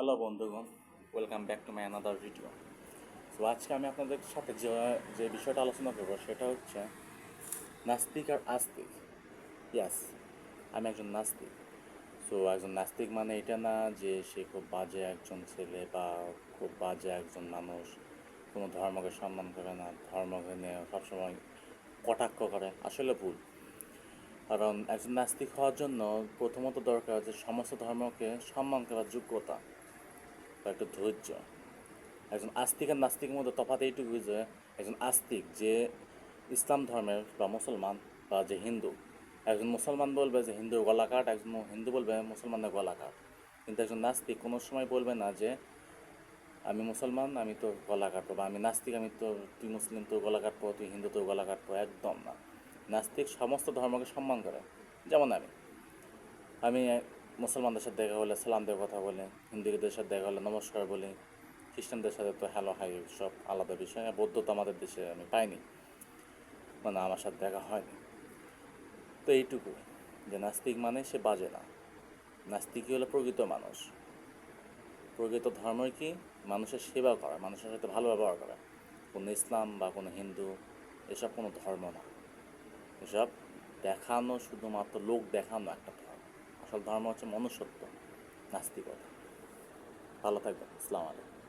Hello বন্ধুগণ welcome back to my another video তো আজকে আমি আপনাদের সাথে যে যে বিষয়টা আলোচনা করব সেটা হচ্ছে নাস্তিক আর আস্তিক। ইয়াস আমি একজন নাস্তিক। সো একজন নাস্তিক মানে এটা না যে সে খুব বাজে একজন ছেলে বা খুব বাজে একজন মানুষ, কোনো ধর্মকে সম্মান করে না, ধর্মকে নিয়ে সবসময় কটাক্ষ করে, আসলে ভুল। কারণ একজন নাস্তিক হওয়ার জন্য প্রথমত দরকার যে সমস্ত ধর্মকে সম্মান করার যোগ্যতা। একটু ধৈর্য। একজন আস্তিক আর নাস্তিকের মধ্যে তফাৎ এইটুকুই যে, একজন আস্তিক যে ইসলাম ধর্মের বা মুসলমান বা যে হিন্দু, একজন মুসলমান বলবে যে হিন্দুর গলা কাট একজন হিন্দু বলবে মুসলমানের গলা কাট কিন্তু একজন নাস্তিক কোনো সময় বলবে না যে, আমি মুসলমান, আমি তোর গলা কাটবো বা আমি নাস্তিক, আমি তো তুই মুসলিম, তোর গলা কাটবো তুই হিন্দু, তোর গলা কাটবো একদম না। নাস্তিক সমস্ত ধর্মকে সম্মান করে। যেমন আমি। আমি মুসলমানদের সাথে দেখা হলে সালাম দিয়ে কথা বলে, হিন্দুদের সাথে দেখা হলে, নমস্কার বলি, খ্রিস্টানদের সাথে তো হ্যালো হাই সব আলাদা বিষয়। আর বৌদ্ধ তো আমাদের দেশে আমি পাইনি। মানে আমার সাথে দেখা হয়নি। তো এইটুকু। যে নাস্তিক মানে সে বাজে না। নাস্তিকই হলো প্রকৃত মানুষ। প্রকৃত ধর্মই কি? মানুষের সেবা করা, মানুষের সাথে ভালো ব্যবহার করা। কোনো ইসলাম বা কোনো হিন্দু, এসব কোনো ধর্ম না। এসব দেখানো শুধুমাত্র লোক দেখানো একটা ধর্ম আসল ধর্ম হচ্ছে মনুষ্যত্ব নাস্তিকতা। ভালো থাকবেন আসসালামু আলাইকুম।